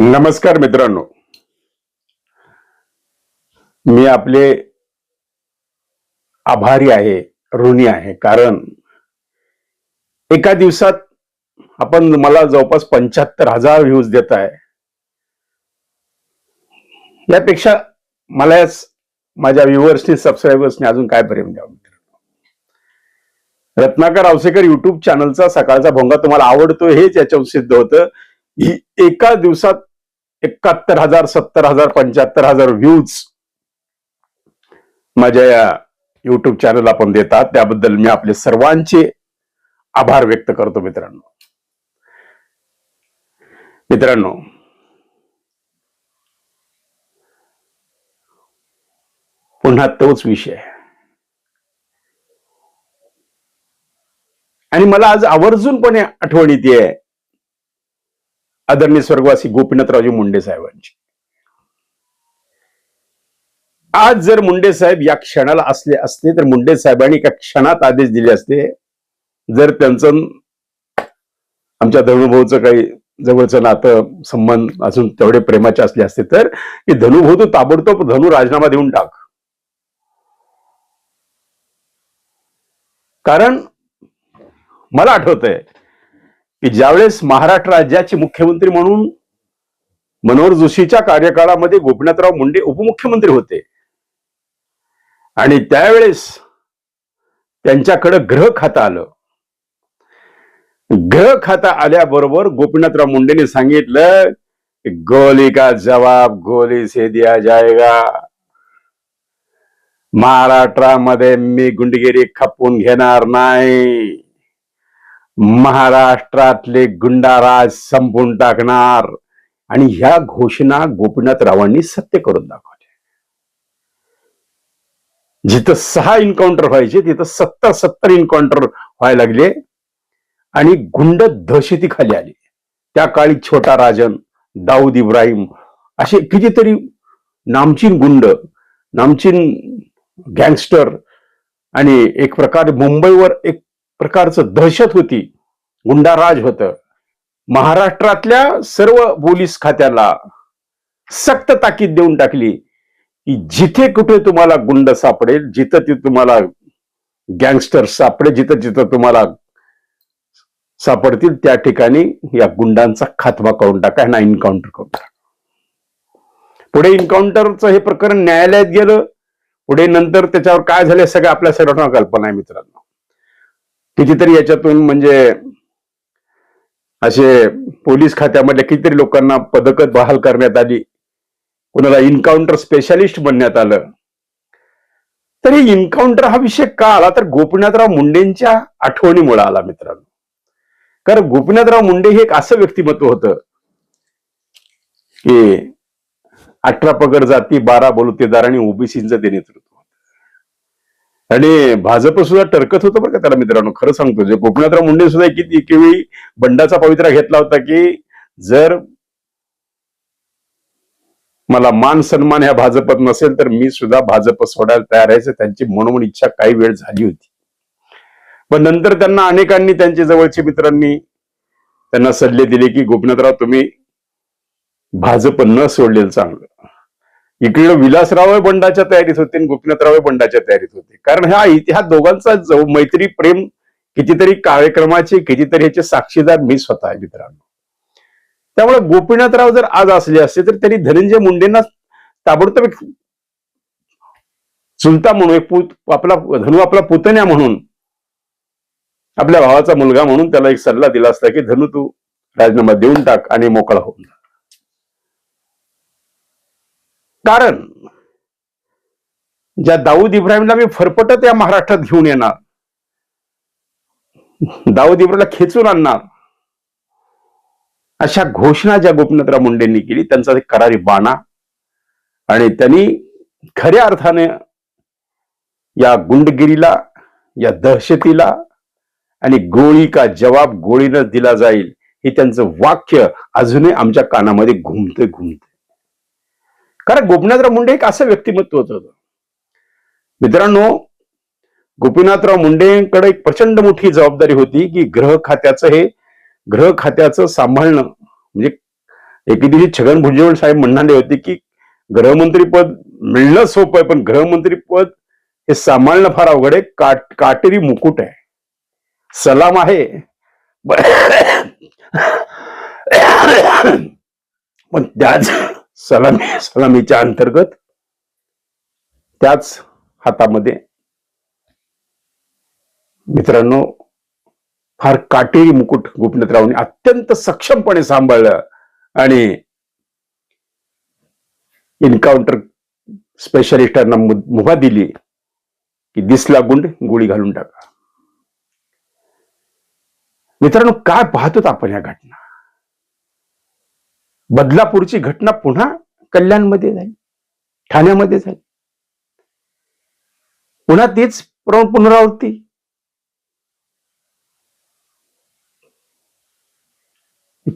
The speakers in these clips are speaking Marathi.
नमस्कार मित्रांनो. मी आपले आभारी आहे ऋणी आहे. कारण एका दिवसात आपण मला जवळपास पंच्याहत्तर हजार व्ह्यूज देत आहे. यापेक्षा मला याच माझ्या व्ह्युअर्सनी सबस्क्रायबर्सनी अजून काय प्रेम द्यावं मित्रांनो? रत्नाकर आवसेकर युट्यूब चॅनलचा सकाळचा भोंगा तुम्हाला आवडतो हेच याच्यावर सिद्ध होतं. ही एका दिवसात एकाहत्तर हजार सत्तर हजार पंच्याहत्तर हजार व्ह्यूज माझ्या या युट्यूब चॅनल आपण देतात. त्याबद्दल मी आपले सर्वांचे आभार व्यक्त करतो मित्रांनो. मित्रांनो पुन्हा तोच विषय आणि मला आज आवर्जूनपणे आठवण येते आदरणीय स्वर्गवासी गोपीनाथरावजी मुंडे साहेबांची. आज जर मुंडे साहेब या क्षणाला असले असते तर मुंडे साहेबांनी एका क्षणात आदेश दिले असते जर त्यांचं आमच्या धनुभाऊचं काही जवळचं नातं संबंध अजून तेवढे प्रेमाचे असले असते तर की धनुभाऊ तू ताबडतोब धनु राजीनामा देऊन टाक. कारण मला आठवतंय की ज्यावेळेस महाराष्ट्र राज्याचे मुख्यमंत्री म्हणून मनोहर जोशीच्या कार्यकाळामध्ये गोपीनाथराव मुंडे उपमुख्यमंत्री होते. आणि त्यावेळेस त्यांच्याकडे ग्रह खातं आलं. ग्रह खाता आल्याबरोबर गोपीनाथराव मुंडेने सांगितलं गोली का जवाब गोली से दिया जाएगा. महाराष्ट्रामध्ये मी गुंडगिरी खपवून घेणार नाही. महाराष्ट्रातले गुंडाराज संपून टाकणार. आणि ह्या घोषणा गोपीनाथरावांनी सत्य करून दाखवल्या. जिथं सहा इन्काउंटर व्हायचे तिथं सत्तर सत्तर इन्काउंटर व्हायला लागले. आणि गुंड दहशती खाली आली. त्या काळी छोटा राजन दाऊद इब्राहिम असे कितीतरी नामचीन गुंड नामचीन गँगस्टर आणि एक प्रकारे मुंबईवर एक प्रकारचं दहशत होती. गुंडाराज होत. महाराष्ट्रातल्या सर्व पोलीस खात्याला सक्त ताकीद देऊन टाकली की जिथे कुठे तुम्हाला गुंड सापडेल जिथं ते तुम्हाला गँगस्टर सापडेल जिथं जिथं तुम्हाला सापडतील त्या ठिकाणी या गुंडांचा खात्मा करून टाका ना एन्काउंटर करून टाका. पुढे एन्काउंटरचं हे प्रकरण न्यायालयात गेलं. पुढे नंतर त्याच्यावर काय झालं सगळं आपल्या सर्वांना कल्पना आहे मित्रांनो. कितीतरी याच्यातून म्हणजे असे पोलीस खात्यामध्ये कितीतरी लोकांना पदक बहाल करण्यात आली. कुणाला इन्काउंटर स्पेशालिस्ट बनण्यात आलं. तर हे इन्काउंटर हा विषय का आला? तर गोपीनाथराव मुंडेंच्या आठवणीमुळे आला मित्रांनो. कारण गोपीनाथराव मुंडे हे एक असं व्यक्तिमत्व होतं की अठरा पगड जाती बारा बलुतेदार आणि ओबीसीचं ते नेतृत्व. आणि भाजप सुद्धा टरकत होतं बरं का त्याला मित्रांनो खरं सांगतो. जे गोपीनाथराव मुंडे सुद्धा किती केवळी बंडाचा पवित्रा घेतला होता की जर मला मान सन्मान ह्या भाजपत नसेल तर मी सुद्धा भाजप सोडायला तयार आहे. त्यांची मनोमन इच्छा काही वेळ झाली होती. पण नंतर त्यांना अनेकांनी त्यांच्या जवळच्या मित्रांनी त्यांना सल्ले दिले की गोपीनाथराव तुम्ही भाजप न सोडलेलं चांगलं. इकडे विलासराव बंडाच्या तयारीत होते आणि गोपीनाथराव बंडाच्या तयारीत होते. कारण ह्या ह्या दोघांचा मैत्री प्रेम कितीतरी कार्यक्रमाचे कितीतरी ह्याचे साक्षीदार मी स्वतः आहे मित्रांनो. त्यामुळे गोपीनाथराव जर आज असले असते तर त्यांनी धनंजय मुंडेंना ताबडतोब एक चुलता म्हणून एक पुत आपला धनु आपला पुतण्या म्हणून आपल्या भावाचा मुलगा म्हणून त्याला एक सल्ला दिला असता की धनु तू राजीनामा देऊन टाक आणि मोकळा होऊन जा कारण ज्या दाऊद इब्राहिमला मी फरफटत या महाराष्ट्रात घेऊन येणार दाऊद इब्राला खेचून आणणार अशा घोषणा ज्या गोपीनाथराव मुंडेंनी केली त्यांचा करारी बाणा आणि त्यांनी खऱ्या अर्थाने या गुंडगिरीला या दहशतीला आणि गोळी का जवाब गोळीनं दिला जाईल हे त्यांचं वाक्य अजूनही आमच्या कानामध्ये घुमते घुमते कारण गोपीनाथराव मुंडे एक असं व्यक्तिमत्व होत. मित्रांनो गोपीनाथराव मुंडेकडे एक प्रचंड मोठी जबाबदारी होती की ग्रह खात्याचं हे ग्रह खात्याचं सांभाळणं. म्हणजे एके दिवशी छगन भुजबळ साहेब म्हणणारे होते की गृहमंत्री पद मिळणं सोपं आहे पण गृहमंत्री पद हे सांभाळणं फार अवघड आहे. काट काटेरी मुकुट आहे. सलाम आहे. पण त्याच सलामी सलामीच्या अंतर्गत त्याच हातामध्ये मित्रांनो फार काटेरी मुकुट गोपीनाथरावने अत्यंत सक्षमपणे सांभाळलं आणि एन्काउंटर स्पेशलिस्टांना मुभा दिली की दिसला गुंड गोळी घालून टाका. मित्रांनो काय पाहतोत आपण या घटना? बदलापूरची घटना पुन्हा कल्याणमध्ये झाली. ठाण्यामध्ये झाली. पुन्हा तीच पुनरावृत्ती.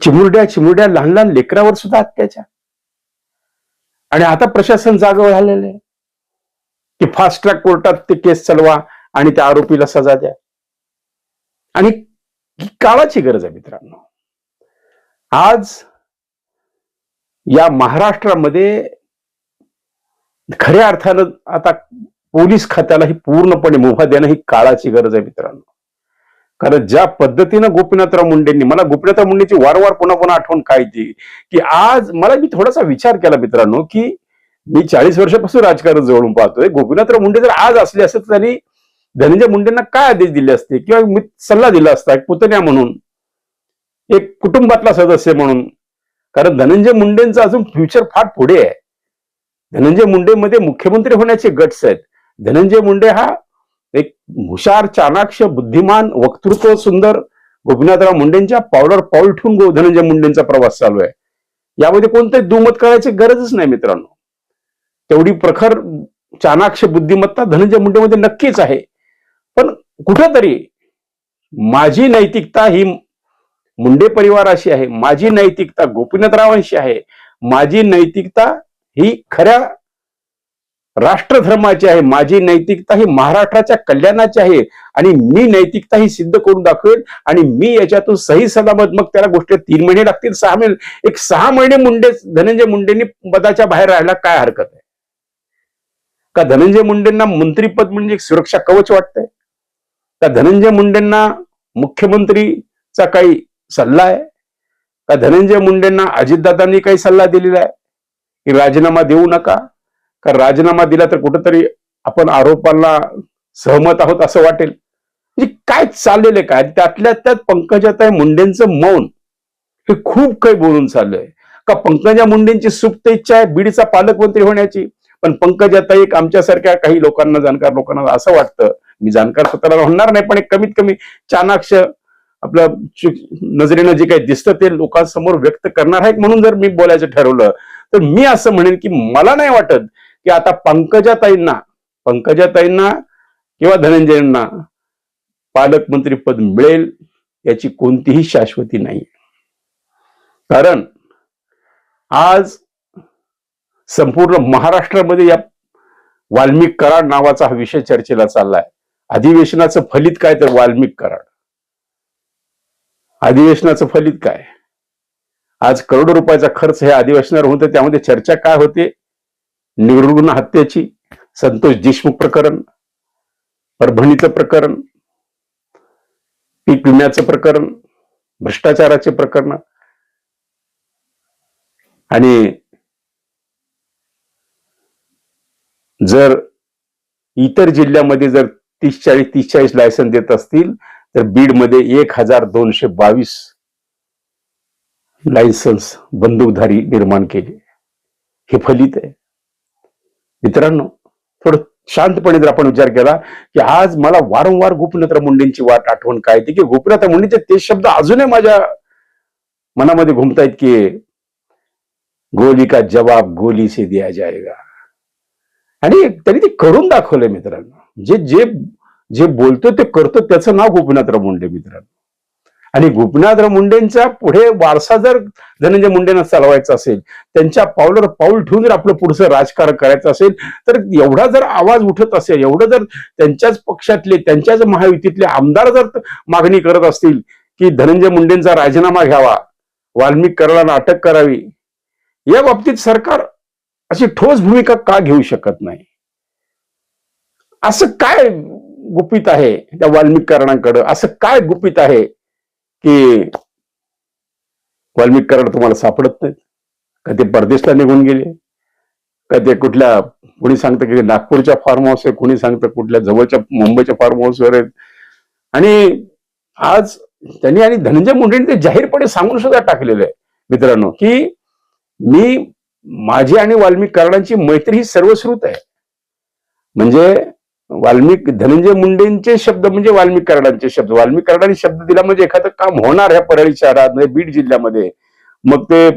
चिमुरड्या चिमुरड्या लहान लहान लेकरावर सुद्धा अत्याचार. आणि आता प्रशासन जागं झालेलं आहे. की फास्ट ट्रॅक कोर्टात ते केस चालवा आणि त्या आरोपीला सजा द्या. आणि काळाची गरज आहे मित्रांनो. आज या महाराष्ट्रामध्ये खऱ्या अर्थानं आता पोलीस खात्याला ही पूर्णपणे मुभा देणं ही काळाची गरज आहे मित्रांनो. कारण ज्या पद्धतीनं गोपीनाथराव मुंडेंनी मला गोपीनाथराव मुंडेची वारंवार पुन्हा पुन्हा आठवण काय ती? की आज मला मी थोडासा विचार केला मित्रांनो की मी चाळीस वर्षापासून राजकारण जवळून पाहतोय. गोपीनाथराव मुंडे जर आज असले असते तर त्यांनी धनंजय मुंडेंना काय आदेश दिले असते? किंवा मी सल्ला दिला असता एक पुतण्या म्हणून एक कुटुंबातला सदस्य म्हणून कारण धनंजय मुंडेंचं अजून फ्युचर फार पुढे आहे. धनंजय मुंडेमध्ये मुख्यमंत्री होण्याचे गट्स आहेत. धनंजय मुंडे हा एक हुशार चाणाक्ष बुद्धिमान वक्तृत्व सुंदर गोपीनाथराव मुंडेंच्या पावलावर पाऊल ठेवून गो धनंजय मुंडेंचा प्रवास चालू आहे. यामध्ये कोणतंही दुमत करायची गरजच नाही मित्रांनो. तेवढी प्रखर चाणाक्ष बुद्धिमत्ता धनंजय मुंडेमध्ये नक्कीच आहे. पण कुठंतरी माझी नैतिकता ही मुंडे परिवाराशी आहे माझी नैतिकता गोपीनाथरावांशी आहे. माझी नैतिकता ही खऱ्या राष्ट्रधर्माची आहे माझी नैतिकता ही महाराष्ट्राच्या कल्याणाची आहे आणि मी नैतिकता ही सिद्ध करून दाखवेल आणि मी याच्यातून सही सलामत मग त्याला गोष्ट तीन महिने लागतील सहा महिने एक सहा महिने मुंडे धनंजय मुंडेंनी पदाच्या बाहेर राहायला काय हरकत आहे? का धनंजय मुंडेंना मंत्रीपद म्हणजे एक सुरक्षा कवच वाटतंय? का धनंजय मुंडेंना मुख्यमंत्रीचा काही सल्ला आहे? का धनंजय मुंडेंना अजितदादांनी काही सल्ला दिलेला आहे? की राजीनामा देऊ नका? का राजीनामा दिला तर कुठंतरी आपण आरोपांना सहमत आहोत असं वाटेल? म्हणजे काय चाललेलं आहे? काय? त्यातल्या त्यात पंकजाताई मुंडेंचं मौन हे खूप काही बोलून चाललंय. का पंकजा मुंडेंची सुप्त इच्छा आहे बीडचा पालकमंत्री होण्याची? पण पंकजाताई एक आमच्यासारख्या काही लोकांना जाणकार लोकांना असं वाटतं. मी जाणकार स्वतःला होणार नाही पण एक कमीत कमी चाणाक्ष आपल्या नजरेनं जे काही दिसतं ते लोकांसमोर व्यक्त करणार आहे म्हणून जर मी बोलायचं ठरवलं तर मी असं म्हणेन की मला नाही वाटत की आता पंकजाताईंना पंकजाताईंना किंवा धनंजयांना पालकमंत्री पद मिळेल याची कोणतीही शाश्वती नाही. कारण आज संपूर्ण महाराष्ट्रामध्ये या वाल्मिक कराड नावाचा हा विषय चर्चेला चाललाय. अधिवेशनाचं फलित काय तर वाल्मिक कराड. अधिवेशनाचं फलित काय? आज करोडो रुपयाचा खर्च हे अधिवेशनावर होतं त्यामध्ये चर्चा काय होते? निर्गुण हत्येची संतोष देशमुख प्रकरण परभणीचं प्रकरण पीक विम्याचं प्रकरण भ्रष्टाचाराचे प्रकरण आणि जर इतर जिल्ह्यामध्ये जर तीस चाळीस तीस चाळीस लायसन देत असतील तर बीडमध्ये एक हजार दोनशे बावीस लायसन्स बंदूकधारी निर्माण केले. हे फलित आहे. मित्रांनो थोडं शांतपणे जर आपण विचार केला की आज मला वारंवार गोपीनाथ मुंडेंची वाट आठवण काय ते की गोपीनाथ मुंडेचे ते शब्द अजूनही माझ्या मनामध्ये घुमतायत की गोली का जवाब गोली से दिया जाएगा. आणि त्यांनी ते करून दाखवलंय मित्रांनो. जे जे जे बोलतो ते करतो त्याचं नाव गोपीनाथराव मुंडे मित्रांनो. आणि गोपीनाथराव मुंडेंचा पुढे वारसा जर धनंजय मुंडेंना चालवायचा असेल त्यांच्या पावलावर पाऊल ठेवून जर आपलं पुढचं राजकारण करायचं असेल तर एवढा जर आवाज उठत असेल एवढं जर त्यांच्याच पक्षातले त्यांच्याच महायुतीतले आमदार जर मागणी करत असतील की धनंजय मुंडेंचा राजीनामा घ्यावा वाल्मिक कराला अटक करावी या बाबतीत सरकार अशी ठोस भूमिका का घेऊ शकत नाही? असं काय गुपित आहे त्या वाल्मिकरणाकडं असं काय गुपित आहे की वाल्मिकरण तुम्हाला सापडत नाहीत का ते परदेशला निघून गेले? का ते कुठल्या कोणी सांगतं की नागपूरच्या फार्म हाऊस आहे कुणी सांगतं कुठल्या जवळच्या मुंबईच्या फार्म हाऊसवर आहेत. आणि आज त्यांनी आणि धनंजय मुंडेंनी ते जाहीरपणे सांगून सुद्धा टाकलेलं आहे. मित्रांनो की मी माझी आणि वाल्मिक कराडांची मैत्री ही सर्वश्रुत आहे. म्हणजे वाल्मिक धनंजय मुंडेंचे शब्द म्हणजे वाल्मिक कराडांचे शब्द. वाल्मिक कराडांनी शब्द दिला म्हणजे एखादं काम होणार ह्या परळी शहरात बीड जिल्ह्यामध्ये. मग ते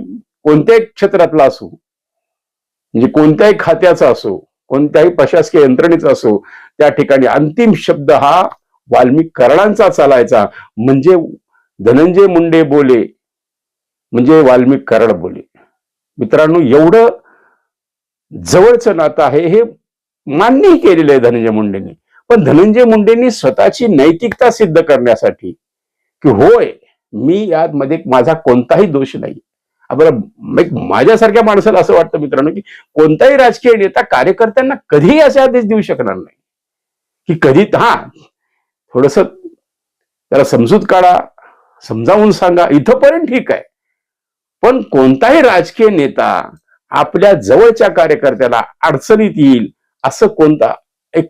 कोणत्याही क्षेत्रातला असो म्हणजे कोणत्याही खात्याचा असो कोणत्याही प्रशासकीय यंत्रणेचा असो त्या ठिकाणी अंतिम शब्द हा वाल्मिक कराडांचा चालायचा. म्हणजे धनंजय मुंडे बोले म्हणजे वाल्मिक कराड बोले. मित्रांनो एवढं जवळचं नातं आहे हे मान्यही केलेलं आहे धनंजय मुंडेंनी. पण धनंजय मुंडेंनी स्वतःची नैतिकता सिद्ध करण्यासाठी की होय मी यात मध्ये माझा कोणताही दोष नाही. माझ्यासारख्या माणसाला असं वाटतं मित्रांनो की कोणताही राजकीय नेता कार्यकर्त्यांना कधीही असे आदेश देऊ शकणार नाही. की कधी हा थोडस त्याला समजूत काढा समजावून सांगा इथंपर्यंत ठीक आहे. पण कोणताही राजकीय नेता आपल्या जवळच्या कार्यकर्त्याला अडचणीत येईल असं कोणता? एक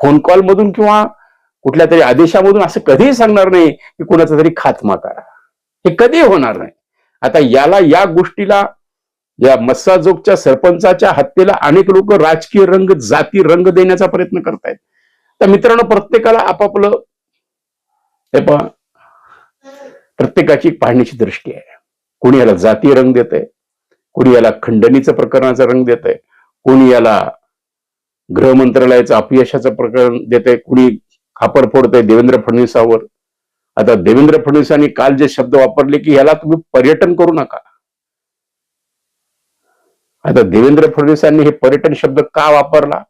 फोन कॉल मधून किंवा कुठल्या तरी आदेशामधून असं कधीही सांगणार नाही की कुणाचा तरी खात्मा करा. हे कधी होणार नाही. आता याला या गोष्टीला या मस्साजोगच्या सरपंचाच्या हत्येला अनेक लोक राजकीय रंग जाती रंग देण्याचा प्रयत्न करतायत. तर मित्रांनो प्रत्येकाला आपापलं हे पहा. प्रत्येकाची पाहण्याची दृष्टी आहे. कोणी याला जातीय रंग देत आहे कोणी याला खंडणीचं प्रकरणाचा रंग देत आहे कोणी याला गृह मंत्रालयाचं अपयशाचं प्रकरण देत आहे कुणी खापर फोडतंय देवेंद्र फडणवीसावर. आता देवेंद्र फडणवीसांनी काल जे शब्द वापरले की याला तुम्ही पर्यटन करू नका. आता देवेंद्र फडणवीसांनी हे पर्यटन शब्द का वापरला?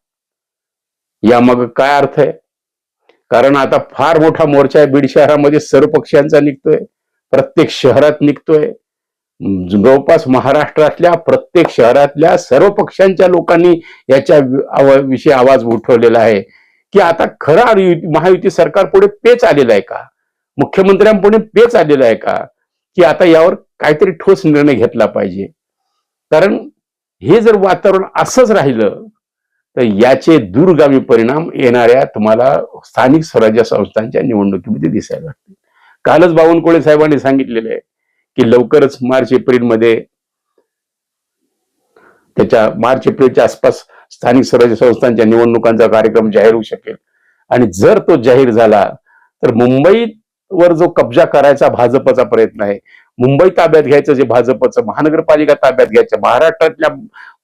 यामाग काय अर्थ आहे? कारण आता फार मोठा मोर्चा आहे. बीड शहरामध्ये सर्व पक्षांचा निघतोय. प्रत्येक शहरात निघतोय. जवळपास महाराष्ट्रातल्या प्रत्येक शहरातल्या सर्व पक्षांच्या लोकांनी याच्या आवा- विषयी आवाज उठवलेला आहे. की आता खरा महायुती सरकार पुढे पेच आलेला आहे का? मुख्यमंत्र्यांपुढे पेच आलेला आहे का? की आता यावर काहीतरी ठोस निर्णय घेतला पाहिजे. कारण हे जर वातावरण असंच राहिलं तर याचे दूरगामी परिणाम येणाऱ्या तुम्हाला स्थानिक स्वराज्य संस्थांच्या निवडणुकीमध्ये दिसायला लागतील. कालच बावनकुळे साहेबांनी सांगितलेलं आहे की लवकरच मार्च एप्रिलमध्ये त्याच्या मार्च एप्रिलच्या आसपास स्थानिक स्वराज्य संस्थांच्या निवडणुकांचा कार्यक्रम जाहीर होऊ शकेल. आणि जर तो जाहीर झाला तर मुंबईवर जो कब्जा करायचा भाजपचा प्रयत्न आहे मुंबई ताब्यात घ्यायचं जे भाजपचं महानगरपालिका ताब्यात घ्यायचं महाराष्ट्रातल्या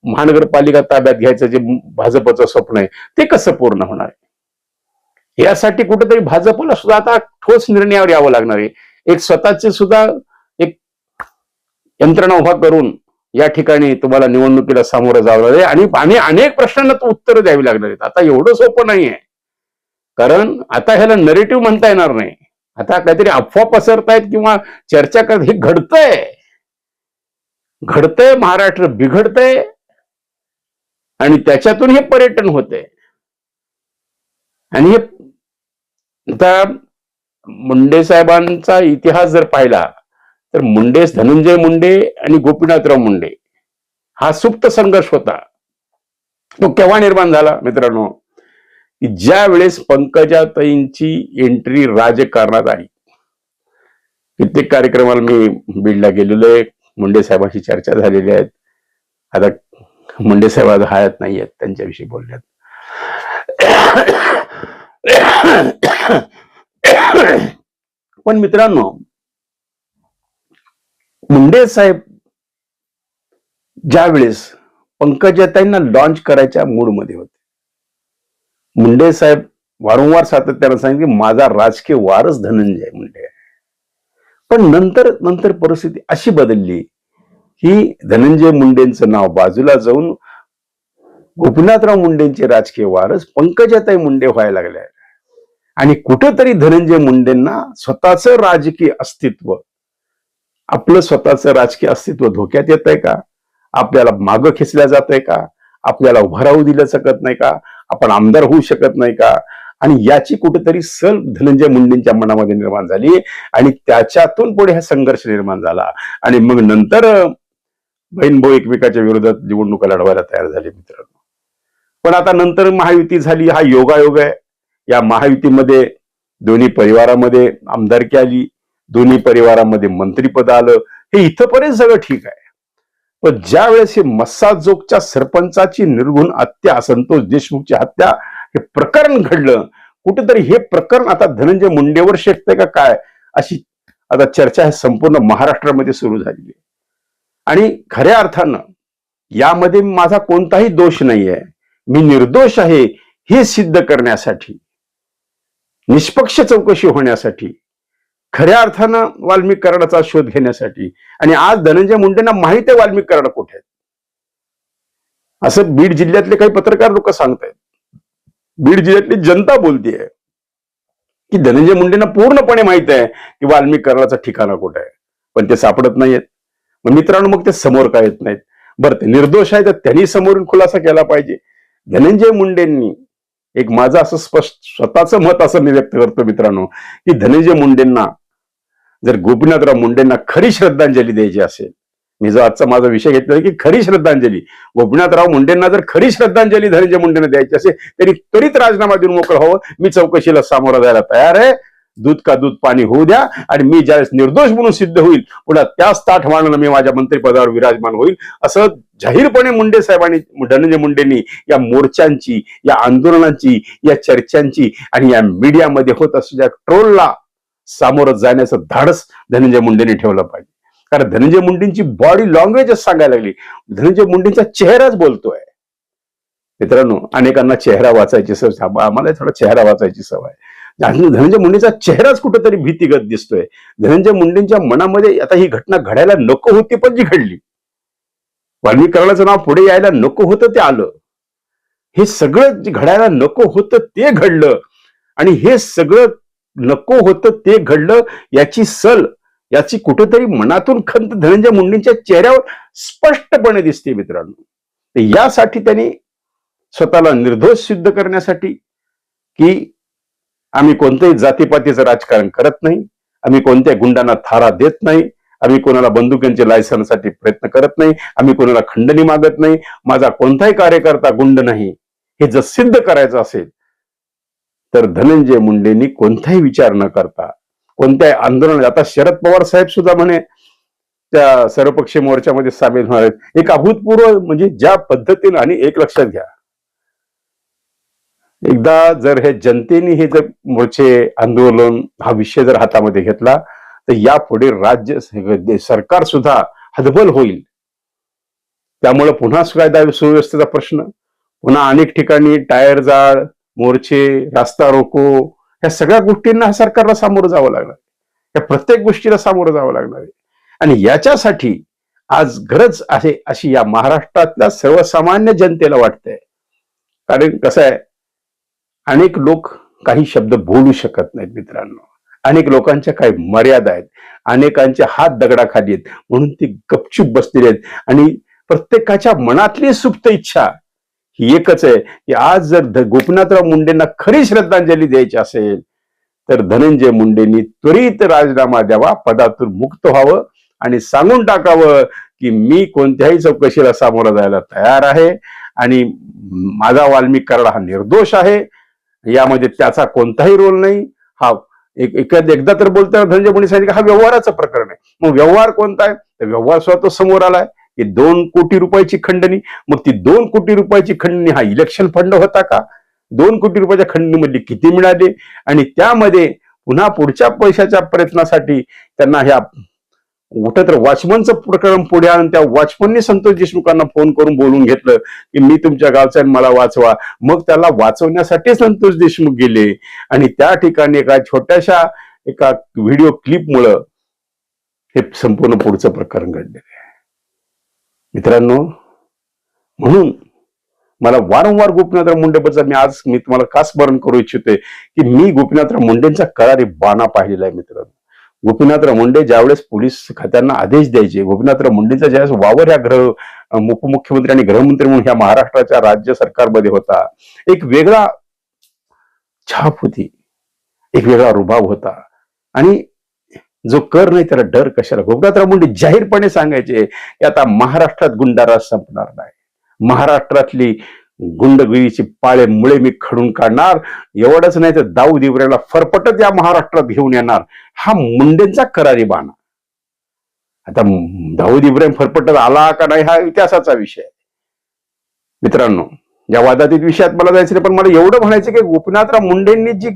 महानगरपालिका ताब्यात घ्यायचं जे भाजपचं स्वप्न आहे ते कसं पूर्ण होणार आहे? यासाठी कुठेतरी भाजपला सुद्धा आता ठोस निर्णयावर यावं लागणार आहे. एक स्वतःचे सुद्धा यंत्रणा उभा करून या ठिकाणी तुम्हाला निवडणुकीला सामोरं जावं लागेल आणि आणि अनेक प्रश्नांना उत्तरं द्यावी लागणार आहेत. आता एवढं सोपं नाहीये. कारण आता ह्याला नरेटिव्ह म्हणता येणार नाही. आता काहीतरी अफवा पसरतायत किंवा चर्चा करत हे घडतंय. घडतंय महाराष्ट्र बिघडतंय. आणि त्याच्यातून हे पर्यटन होते आणि हे आता मुंडे साहेबांचा इतिहास जर पाहिला तर मुंडे धनंजय मुंडे आणि गोपीनाथराव मुंडे. हा सुप्त संघर्ष होता. तो केव्हा निर्माण झाला? मित्रांनो ज्या वेळेस पंकजाताईंची एंट्री राजकारणात आली. कित्येक कार्यक्रमाला मी बीडला गेलेलो आहे. मुंडे साहेबांशी चर्चा झालेली आहेत आता मुंडे साहेब आज हयात नाही आहेत त्यांच्याविषयी बोलण्यात. पण मित्रांनो मुंडे साहेब ज्या वेळेस पंकजाताईंना लॉन्च करायच्या मूडमध्ये होते. मुंडे साहेब वारंवार सातत्यानं सांगितले माझा राजकीय वारच धनंजय मुंडे आहे. पण नंतर नंतर परिस्थिती अशी बदलली की धनंजय मुंडेंचं नाव बाजूला जाऊन गोपीनाथराव मुंडेंचे राजकीय वारस पंकजाताई मुंडे व्हायला लागले आणि कुठंतरी धनंजय मुंडेंना स्वतःचं राजकीय अस्तित्व आपलं स्वतःचं राजकीय अस्तित्व धोक्यात येत आहे का? आपल्याला मागं खेचल्या जात आहे का? आपल्याला उभं राहू दिलं शकत नाही का? आपण आमदार होऊ शकत नाही का? आणि याची कुठेतरी सल धनंजय मुंडेंच्या मनामध्ये निर्माण झाली आणि त्याच्यातून पुढे हा संघर्ष निर्माण झाला. आणि मग नंतर बहीण भाऊ एकमेकाच्या विरोधात निवडणुका लढवायला तयार झाले मित्रांनो. पण आता नंतर महायुती झाली हा योगायोग आहे. या महायुतीमध्ये दोन्ही परिवारामध्ये आमदारकी आली. दोन्ही परिवारामध्ये मंत्रीपद आलं हे इथंपर्यंत सगळं ठीक आहे. पण ज्या वेळेस हे मस्साजोगच्या सरपंचाची निर्गुण हत्या असंतोष देशमुखची हत्या हे प्रकरण घडलं कुठेतरी हे प्रकरण आता धनंजय मुंडेवर शेकतंय का काय अशी आता चर्चा हे संपूर्ण महाराष्ट्रामध्ये सुरू झालेली आहे. आणि खऱ्या अर्थानं यामध्ये माझा कोणताही दोष नाहीये. मी निर्दोष आहे हे सिद्ध करण्यासाठी निष्पक्ष चौकशी होण्यासाठी खऱ्या अर्थानं वाल्मिक कराडाचा शोध घेण्यासाठी. आणि आज धनंजय मुंडेंना माहीत आहे वाल्मिक कराड कुठे आहेत असं बीड जिल्ह्यातले काही पत्रकार लोक सांगतायत. बीड जिल्ह्यातली जनता बोलतीये. की धनंजय मुंडेंना पूर्णपणे माहीत आहे की वाल्मिक कराडाचा ठिकाणा कुठे आहे. पण ते सापडत नाहीयेत. मग मित्रांनो मग ते समोर का येत नाहीत? बरं ते निर्दोष आहे तर त्यांनी समोरून खुलासा केला पाहिजे. धनंजय मुंडेंनी एक माझं असं स्पष्ट स्वतःचं मत असं मी व्यक्त करतो मित्रांनो की धनंजय मुंडेंना जर गोपीनाथराव मुंडेंना खरी श्रद्धांजली द्यायची असेल मी जो आजचा माझा विषय घेतला की खरी श्रद्धांजली गोपीनाथराव मुंडेंना जर खरी श्रद्धांजली धनंजय मुंडेंना द्यायची असेल तरी त्वरित राजीनामा देऊन मोकळं व्हावं. मी चौकशीला सामोरं जायला तयार आहे. दूध का दूध पाणी होऊ द्या आणि मी ज्यावेळेस निर्दोष म्हणून सिद्ध होईल पुन्हा त्याच ताठ मानानं मी माझ्या मंत्रिपदावर विराजमान होईल असं जाहीरपणे मुंडे साहेबांनी धनंजय मुंडेंनी या मोर्चांची या आंदोलनांची या चर्चांची आणि या मीडियामध्ये होत असलेल्या ट्रोलला सामोरं जाण्याचं धाडस धनंजय मुंडेंनी ठेवलं पाहिजे. कारण धनंजय मुंडेंची बॉडी लँग्वेजच सांगायला लागली. धनंजय मुंडेंचा चेहराच बोलतोय. मित्रांनो अनेकांना चेहरा वाचायची सवय आम्हाला थोडा चेहरा वाचायची सवय आणि धनंजय मुंडेचा चेहराच कुठेतरी भीतीगत दिसतोय. धनंजय मुंडेंच्या मनामध्ये आता ही घटना घडायला नको होती पण जी घडली. वाल्मीकरणाचं नाव पुढे यायला नको होतं ते आलं. हे सगळं जे घडायला नको होतं ते घडलं. आणि हे सगळं नको होतं ते घडलं याची सल याची कुठेतरी मनातून खंत धनंजय मुंडेंच्या चेहऱ्यावर स्पष्टपणे दिसते मित्रांनो. तर यासाठी त्यांनी स्वतःला निर्दोष सिद्ध करण्यासाठी की आम्ही कोणत्याही जातीपातीचं राजकारण करत नाही आम्ही कोणत्याही गुंडांना थारा देत नाही आम्ही कोणाला बंदुकांचे लायसनसाठी प्रयत्न करत नाही आम्ही कोणाला खंडणी मागत नाही माझा कोणताही कार्यकर्ता गुंड नाही हे जर सिद्ध करायचं असेल तर धनंजय मुंडेंनी कोणताही विचार न करता कोणत्याही आंदोलन आता शरद पवार साहेब सुद्धा म्हणे त्या सर्वपक्षीय मोर्चामध्ये सामील होणार आहेत. एक अभूतपूर्व म्हणजे ज्या पद्धतीनं आणि एक लक्षात घ्या. एकदा जर हे जनतेने हे जर मोर्चे आंदोलन हा विषय जर हातामध्ये घेतला तर यापुढे राज्य सरकार सुद्धा हतबल होईल. त्यामुळे पुन्हा कायदा सुव्यवस्थेचा प्रश्न पुन्हा अनेक ठिकाणी टायर जाळ मोर्चे रास्ता रोको या सगळ्या गोष्टींना सरकारला सामोरं जावं लागणार या प्रत्येक गोष्टीला सामोरं जावं लागणार आहे. आणि याच्यासाठी आज गरज आहे अशी या महाराष्ट्रातल्या सर्वसामान्य जनतेला वाटतंय. कारण कसं आहे अनेक लोक काही शब्द बोलू शकत नाहीत मित्रांनो. अनेक लोकांच्या काही मर्यादा आहेत. अनेकांचे हात दगडाखाली आहेत. म्हणून ती गपचूप बसलेली आहेत. आणि प्रत्येकाच्या मनातली सुप्त इच्छा ही एकच आहे की आज जर गोपीनाथराव मुंडेंना खरी श्रद्धांजली द्यायची असेल तर धनंजय मुंडेंनी त्वरित राजीनामा द्यावा पदातून मुक्त व्हावं आणि सांगून टाकावं की मी कोणत्याही चौकशीला सामोरं जायला तयार आहे आणि माझा वाल्मिक कराड हा निर्दोष आहे. यामध्ये त्याचा कोणताही रोल नाही. हा एक एखाद एकदा तर बोलताना धनंजय मुंडे सांगितलं हा व्यवहाराचं प्रकरण आहे. मग व्यवहार कोणता आहे? तर व्यवहार स्वतः तो समोर आलाय की दोन कोटी रुपयाची खंडणी. मग ती दोन कोटी रुपयाची खंडणी हा इलेक्शन फंड होता का? दोन कोटी रुपयाच्या खंडणीमधली किती मिळाले? आणि त्यामध्ये पुन्हा पुढच्या पैशाच्या प्रयत्नासाठी त्यांना ह्या तर वॉचमनचं प्रकरण पुढे आणून त्या वॉचमनने संतोष देशमुखांना फोन करून बोलून घेतलं की मी तुमच्या गावचा मला वाचवा. मग त्याला वाचवण्यासाठी संतोष देशमुख गेले. आणि त्या ठिकाणी एका छोट्याशा एका व्हिडिओ क्लिपमुळं हे संपूर्ण पुढचं प्रकरण घडलेलं आहे मित्रांनो म्हणून मला वारंवार गोपीनाथराव मुंडेबद्दल मी आज मी तुम्हाला का स्मरण करू इच्छितोय की मी गोपीनाथराव मुंडेंचा करारी बाणा पाहिलेला आहे मित्रांनो. गोपीनाथराव मुंडे ज्यावेळेस पोलीस खात्यांना आदेश द्यायचे गोपीनाथराव मुंडेचा ज्यावेळेस वावर ह्या ग्रह उपमुख्यमंत्री आणि गृहमंत्री म्हणून ह्या महाराष्ट्राच्या राज्य सरकारमध्ये होता एक वेगळा छाप होती एक वेगळा रुबाब होता. आणि जो कर नाही त्याला डर कशाला? गोपीनाथराव मुंडे जाहीरपणे सांगायचे की आता महाराष्ट्रात गुंडाराज संपणार नाही. महाराष्ट्रातली गुंडगिरीची पाळे मुळे मी खडून काढणार. एवढंच नाही तर दाऊद इब्राहिमला फरफटत या महाराष्ट्रात घेऊन येणार. हा मुंडेंचा करारी बाणा. आता दाऊद इब्राहिम फरफटत आला का नाही हा इतिहासाचा विषय आहे. मित्रांनो या वादातीत विषयात मला जायचं नाही पण मला एवढं म्हणायचं की गोपीनाथराव मुंडेंनी जी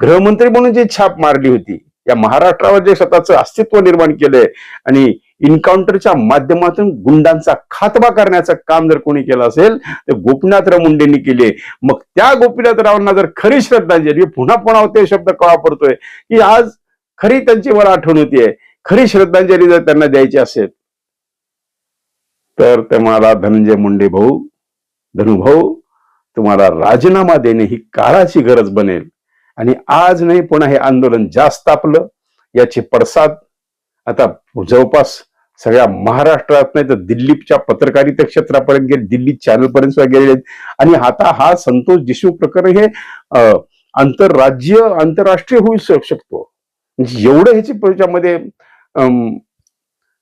गृहमंत्री म्हणून जी छाप मारली होती या महाराष्ट्रावर जे स्वतःचं अस्तित्व निर्माण केलंय आणि इन्काउंटरच्या माध्यमातून गुंडांचा खातबा करण्याचं काम जर कोणी केलं असेल तर गोपीनाथराव मुंडेंनी केले मग त्या गोपीनाथरावांना जर खरी श्रद्धांजली पुन्हा पुन्हा ते शब्द का वापरतोय की आज खरी त्यांची मला आठवण होतीये. खरी श्रद्धांजली जर त्यांना द्यायची असेल तर तुम्हाला धनंजय मुंडे भाऊ धनुभाऊ तुम्हाला राजीनामा देणे ही काळाची गरज बनेल. आणि आज नाही पुन्हा हे आंदोलन जास्त तापलं याचे पडसाद. आता जवळपास सगळ्या महाराष्ट्रात नाही तर दिल्लीच्या पत्रकारिता क्षेत्रापर्यंत गेले दिल्ली चॅनलपर्यंत सुद्धा गेलेले आहेत. आणि आता हा संतोष देशमुख प्रकरण हे अं, आंतरराज्य आंतरराष्ट्रीय होऊ शकतो. म्हणजे एवढं ह्याची त्याच्यामध्ये अं,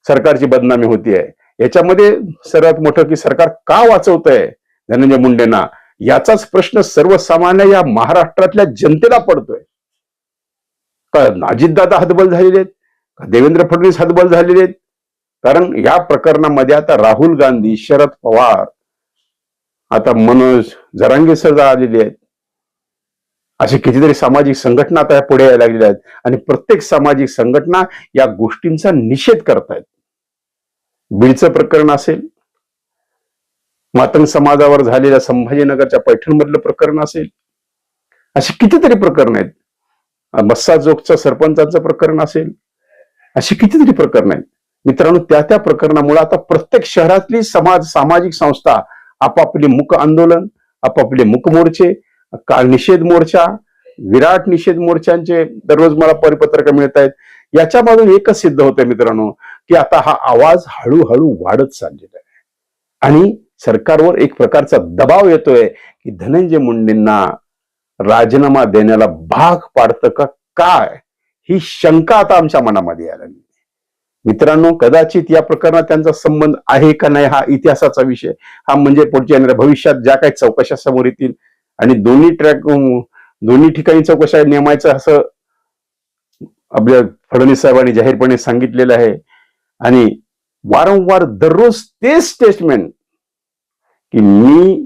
सरकारची बदनामी होती आहे. याच्यामध्ये सर्वात मोठं की सरकार का वाचवतंय धनंजय मुंडेंना? याचाच प्रश्न सर्वसामान्य या महाराष्ट्रातल्या जनतेला पडतोय. का अजितदादा हतबल झालेले आहेत? का देवेंद्र फडणवीस हतबल झालेले आहेत? कारण या प्रकरणामध्ये आता राहुल गांधी शरद पवार आता मनोज जरांगे सर आलेले आहेत असे कितीतरी सामाजिक संघटना आता पुढे यायला लागलेल्या आहेत आणि प्रत्येक सामाजिक संघटना या गोष्टींचा निषेध करतायत. बीडचं प्रकरण असेल मातंग समाजावर झालेल्या संभाजीनगरच्या पैठणमधलं प्रकरण असेल अशी कितीतरी प्रकरण आहेत. बस्सा जोगचं सरपंचाचं प्रकरण असेल अशी कितीतरी प्रकरण आहेत. मित्रांनो त्या त्या प्रकरणामुळे आता प्रत्येक शहरातली समाज सामाजिक संस्था आपापले मुक आंदोलन आपापले मुक मोर्चे काल निषेध मोर्चा विराट निषेध मोर्चांचे दररोज मला परिपत्रक मिळत आहेत याच्यामधून एकच सिद्ध होतंय मित्रांनो की आता हा आवाज हळूहळू वाढत चाललेला आहे. आणि सरकारवर एक प्रकारचा दबाव येतोय की धनंजय मुंडेंना राजीनामा देण्याला भाग पाडतं का काय? ही शंका आता आमच्या मनामध्ये यायला मित्रांनो कदाचित या प्रकरणात त्यांचा संबंध आहे का नाही हा इतिहासाचा विषय. हा म्हणजे पुढच्या येणाऱ्या भविष्यात ज्या काही चौकशा समोर येतील आणि दोन्ही ट्रॅक दोन्ही ठिकाणी चौकशा नेमायचं असं आपल्या फडणवीस साहेबांनी जाहीरपणे सांगितलेलं आहे. आणि वारंवार दररोज तेच स्टेटमेंट की मी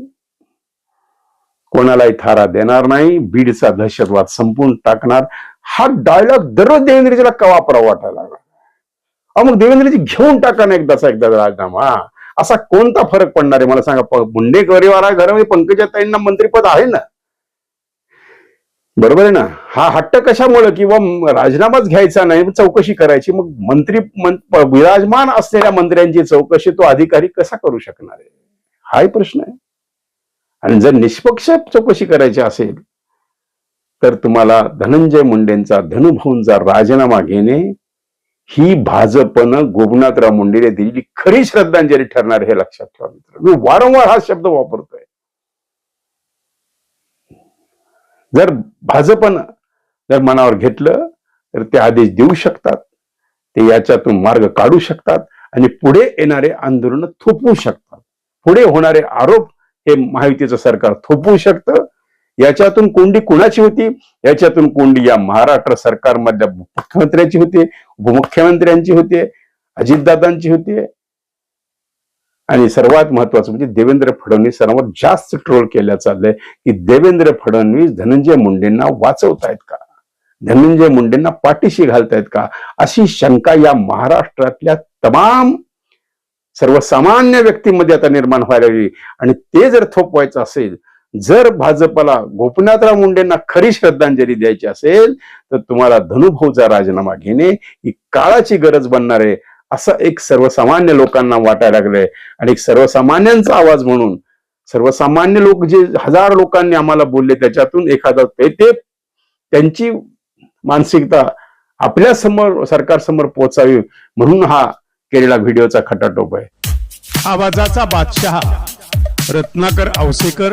कोणालाही थारा देणार नाही बीडचा दहशतवाद संपून टाकणार. हा डायलॉग दररोज देवेंद्रजीला का वापरा वाटायला लागला? अहो मग देवेंद्रजी घेऊन टाका ना एकदाचा एकदा राजीनामा. असा कोणता फरक पडणार आहे? मला सांगा मुंडे परिवारा घरामध्ये म्हणजे पंकजा ताईंना मंत्रीपद आहे ना? बरोबर आहे ना? हा हट्ट कशामुळे? किंवा राजीनामाच घ्यायचा नाही चौकशी करायची. मग मंत्री विराजमान असलेल्या मंत्र्यांची चौकशी तो अधिकारी कसा करू शकणार आहे? हाही प्रश्न आहे. आणि जर निष्पक्ष चौकशी करायची असेल तर तुम्हाला धनंजय मुंडेंचा धनुभाऊंचा राजीनामा घेणे ही भाजपनं गोपनाथराव मुंडेने दिलेली खरी श्रद्धांजली ठरणार हे लक्षात ठेवा मित्र मी वारंवार हा शब्द वापरतोय. जर भाजपनं जर मनावर घेतलं तर ते आदेश देऊ शकतात ते याच्यातून मार्ग काढू शकतात आणि पुढे येणारे आंदोलन थोपवू शकतात. पुढे होणारे आरोप हे महायुतीचं सरकार थोपवू शकतं याच्यातून कोंडी कुणाची होती? याच्यातून कोंडी या महाराष्ट्र सरकारमधल्या मुख्यमंत्र्यांची होती उपमुख्यमंत्र्यांची होती अजितदादांची होती. आणि सर्वात महत्वाचं म्हणजे देवेंद्र फडणवीसांवर जास्त ट्रोल केल्या चाललंय की देवेंद्र फडणवीस धनंजय मुंडेंना वाचवतायत का? धनंजय मुंडेंना पाठीशी घालतायत का? अशी शंका या महाराष्ट्रातल्या तमाम सर्वसामान्य व्यक्तीमध्ये आता निर्माण व्हायला लागली. आणि ते जर थोपवायचं असेल जर भाजपला गोपीनाथराव मुंडेंना खरी श्रद्धांजली द्यायची असेल तर तुम्हाला धनुभाऊचा राजीनामा घेणे ही काळाची गरज बनणार आहे असं एक सर्वसामान्य लोकांना वाटायला लागलंय. आणि एक सर्वसामान्यांचा आवाज म्हणून सर्वसामान्य लोक जे हजार लोकांनी आम्हाला बोलले त्याच्यातून एखादा ते ते त्यांची मानसिकता आपल्यासमोर सरकार समोर पोहोचावी म्हणून हा केलेला व्हिडिओचा खटाटोप आहे. आवाजाचा बादशहा रत्नाकर औसेकर